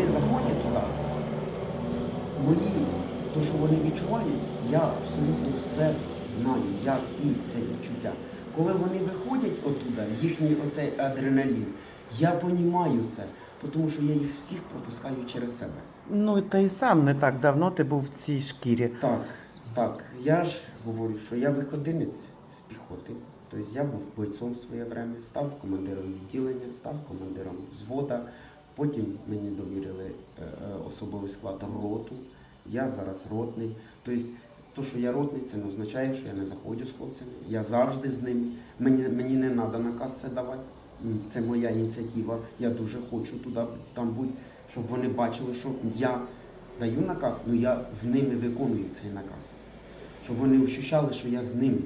вони заходять туди, мої, то, що вони відчувають, я абсолютно все знаю, які це відчуття. Коли вони виходять отуда, їхній оцей адреналін, я розумію це, тому що я їх всіх пропускаю через себе. Ну та й сам не так давно ти був в цій шкірі. Так, так. Я ж говорю, що я виходинець з піхоти. Тобто я був бойцом в своє время, став командиром відділення, став командиром взвода, Потім мені довірили е, е, особовий склад роту. Я зараз ротний. Тобто, то, що я ротний, це не означає, що я не заходжу з хлопцями. Я завжди з ними. Мені, мені не треба наказ це давати. Це моя ініціатива. Я дуже хочу туди там бути, щоб вони бачили, що я даю наказ, але я з ними виконую цей наказ. Щоб вони ощущали, що я з ними.